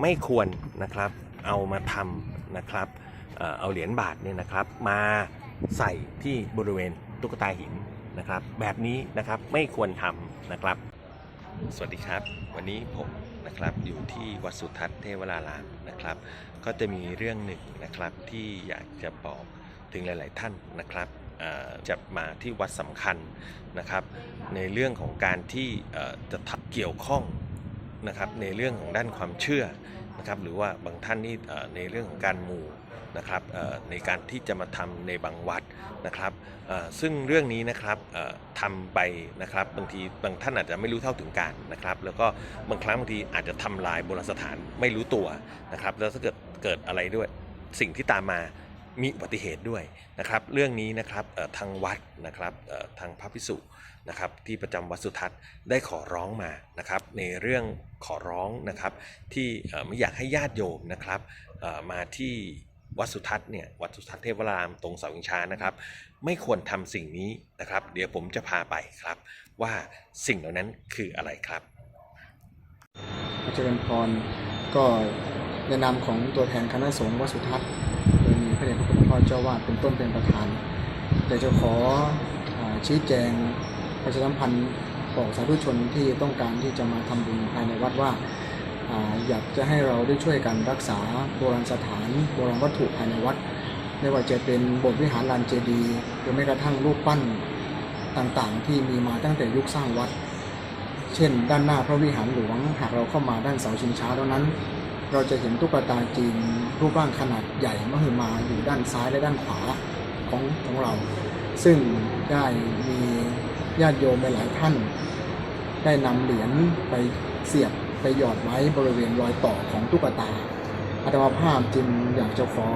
ไม่ควรนะครับเอามาทำนะครับเอาเหรียญบาทเนี่ยนะครับ มาใส่ที่บริเวณตุ๊กตาหินนะครับ แบบนี้นะครับไม่ควรทำนะครับ สวัสดีครับ วันนี้ผมนะครับอยู่ที่วัดสุทัศน์เทวรารามนะครับ ก็จะมีเรื่องหนึ่งนะครับที่อยากจะบอกถึงหลาย ๆ ท่านนะครับจะมาที่วัดสำคัญนะครับ ในเรื่องของการที่จะเกี่ยวข้อง นะครับในเรื่องของด้านความเชื่อนะครับหรือว่าบางท่านนี่ในเรื่องของการมูนะครับในการที่จะมาทำในบางวัดนะครับซึ่งเรื่องนี้นะครับทำไปนะครับบางทีบางท่านอาจจะไม่รู้เท่าถึงการนะครับ แล้วก็บางครั้งบางทีอาจจะทำลายโบราณสถานไม่รู้ตัวนะครับแล้วถ้าเกิดเกิดอะไรด้วยสิ่งที่ตามมา มีอุบัติเหตุด้วยนะครับเรื่องนี้นะครับทางวัดนะครับทางพระพิสุนะครับที่ประจำวัดสุทัศน์ได้ขอร้องมานะครับในเรื่องขอร้องนะครับที่ไม่อยากให้ญาติโยมนะครับมาที่วัดสุทัศน์เนี่ยวัดสุทัศน์เทพวรามตรงเสาอิงช้านะครับ ไม่ควรทำสิ่งนี้นะครับ เดี๋ยวผมจะพาไปครับ ว่าสิ่งเหล่านั้นคืออะไรครับอาจารย์พรก็ในนามของตัวแทนคณะสงฆ์วัดสุทัศน์ พระเดชพระคุณพ่อเจ้าวาดเป็นต้นเป็นประธานแต่จะขออชี้แจงประชาสัมพันธ์บอกสาธุชนที่ต้องการที่จะมาทำบุญภายในวัดว่าอาอยากจะให้เราได้ช่วยกันรักษาโบราณสถานโบราณวัตถุภายในวัด ไม่ว่าจะเป็นโบสถ์วิหารลานเจดีย์หรือแม้กระทั่งรูปปั้นต่างๆ ที่มีมาตั้งแต่ยุคสร้างวัด เช่น ด้านหน้าพระวิหารหลวงหากเราเข้ามาด้านเสาชิงช้าเท่านั้น เราจะเห็นตุ๊กตาจีนรูปร่างขนาดใหญ่มหึมาอยู่ด้านซ้ายและด้านขวาของของเรา ซึ่งได้มีญาติโยมหลายท่าน ได้นำเหรียญไปเสียบไปหยอดไว้บริเวณรอยต่อของตุ๊กตาอาตมาภาพจึงอยากจะขอ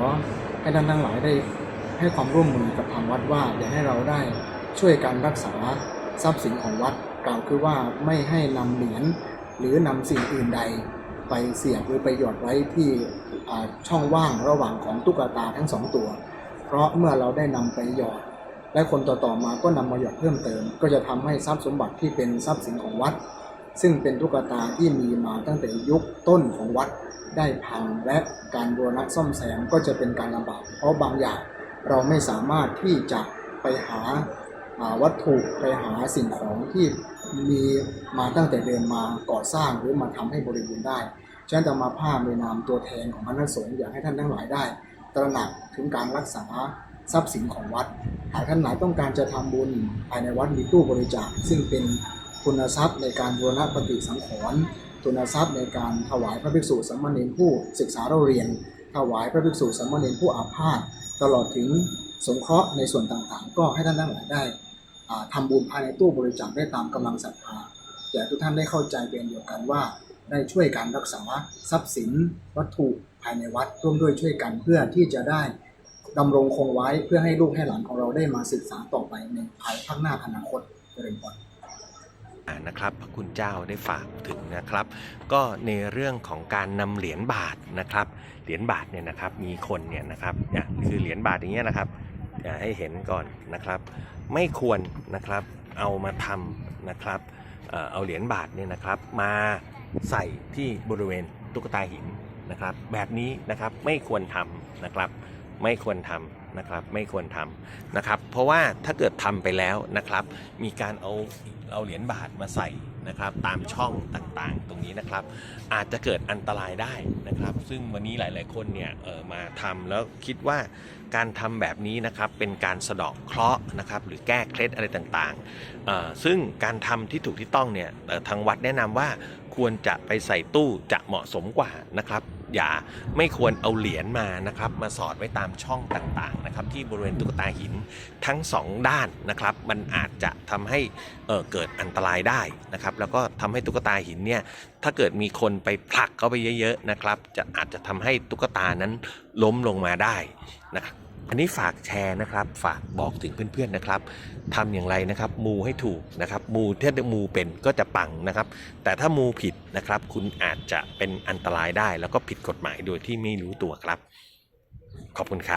ให้ท่านทั้งหลายได้ให้ความร่วมมือกับทางวัดว่าอยาให้เราได้ช่วยกันรักษาทรัพย์สินของวัดกล่าวคือว่าไม่ให้นำเหรียญหรือนำสิ่งอื่นใด ไปเสียบหรือไปหยอดไว้ที่ช่องว่างระหว่างของตุ๊กตาทั้งสองตัว เพราะเมื่อเราได้นำไปหยอด และคนต่อๆมาก็นำมาหยอดเพิ่มเติม ก็จะทำให้ทรัพย์สมบัติที่เป็นทรัพย์สินของวัด ซึ่งเป็นตุ๊กตาที่มีมาตั้งแต่ยุคต้นของวัดได้พังและการบูรณะซ่อมแซมก็จะเป็นการลำบาก เพราะบางอย่างเราไม่สามารถที่จะไปหาวัตถุไปหาสิ่งของที่ มีมาตั้งแต่เดิมมาก่อสร้างหรือมาทำให้บริบูรณ์ได้ฉะนั้นจะมาภาพในนามตัวแทนของคณะสงฆ์อยากให้ท่านทั้งหลายได้ ตระหนักถึงการรักษาทรัพย์สินของวัด หากท่านไหนต้องการจะทำบุญภายในวัดมีตู้บริจาค ซึ่งเป็นคุณทรัพย์ในการบูรณปฏิสังขรณ์ทุนทรัพย์ในการถวายพระภิกษุสามเณรผู้ศึกษาเราเรียน ถวายพระภิกษุสามเณรผู้อาพาธตลอดถึงสงเคราะห์ในส่วนต่างๆ ก็ให้ท่านทั้งหลายได้ อ่าทำบุญภายในตู้บริจาคได้ตามกำลังศรัทธาแต่ทุกท่านได้เข้าใจเป็นเดียวกันว่า ได้ช่วยการรักษาทรัพย์สินวัตถุภายในวัดร่วมด้วยช่วยกันเพื่อที่จะได้ดำรงคงไว้เพื่อให้ลูกให้หลานของเราได้มาศึกษาต่อไปในภายภาคหน้าอนาคตเจริญพรนะครับพระคุณเจ้าได้ฝากถึงนะครับ ก็ในเรื่องของการนำเหรียญบาทนะครับเหรียญบาทเนี่ยนะครับมีคนเนี่ยนะครับเนี่ยคือเหรียญบาทอย่างเงี้ยนะครับ ให้เห็นก่อนนะครับ ไม่ควรนะครับเอามาทำนะครับเอ่อเอาเหรียญบาทเนี่ยนะครับ มาใส่ที่บริเวณตุ๊กตาหินนะครับ แบบนี้นะครับไม่ควรทำนะครับ ไม่ควรทำนะครับ ไม่ควรทำนะครับ เพราะว่าถ้าเกิดทำไปแล้วนะครับ มีการเอาเอาเหรียญบาทมาใส่นะครับ ตามช่องต่างๆ ตรงนี้นะครับ อาจจะเกิดอันตรายได้นะครับ ซึ่งวันนี้หลายๆคนเนี่ยเออมาทำแล้วคิดว่าการทำแบบนี้นะครับเป็นการสะดาะเคราะห์นะครับ หรือแก้เคล็ดอะไรต่างๆเอ่อซึ่งการทำที่ถูกที่ต้องเนี่ยทางวัดแนะนำว่าควรจะไปใส่ตู้จะเหมาะสมกว่านะครับ อย่าไม่ควรเอาเหรียญมานะครับมาสอดไว้ตามช่องต่างๆนะครับที่บริเวณตุ๊กตาหินทั้งสองด้านนะครับมันอาจจะทำให้เเกิดอันตรายได้นะครับแล้วก็ทำให้ตุ๊กตาหินเนี่ยถ้าเกิดมีคนไปผลักเข้าไปเยอะๆนะครับจะอาจจะทำให้ตุ๊กตานั้นล้มลงมาได้นะครับอันนี้ฝากแชร์นะครับฝากบอกถึงเพื่อนๆนะครับ ทำอย่างไรนะครับ มูให้ถูกนะครับ มูถ้ามูเป็นก็จะปังนะครับ แต่ถ้ามูผิดนะครับ คุณอาจจะเป็นอันตรายได้ แล้วก็ผิดกฎหมายโดยที่ไม่รู้ตัวครับ ขอบคุณครับ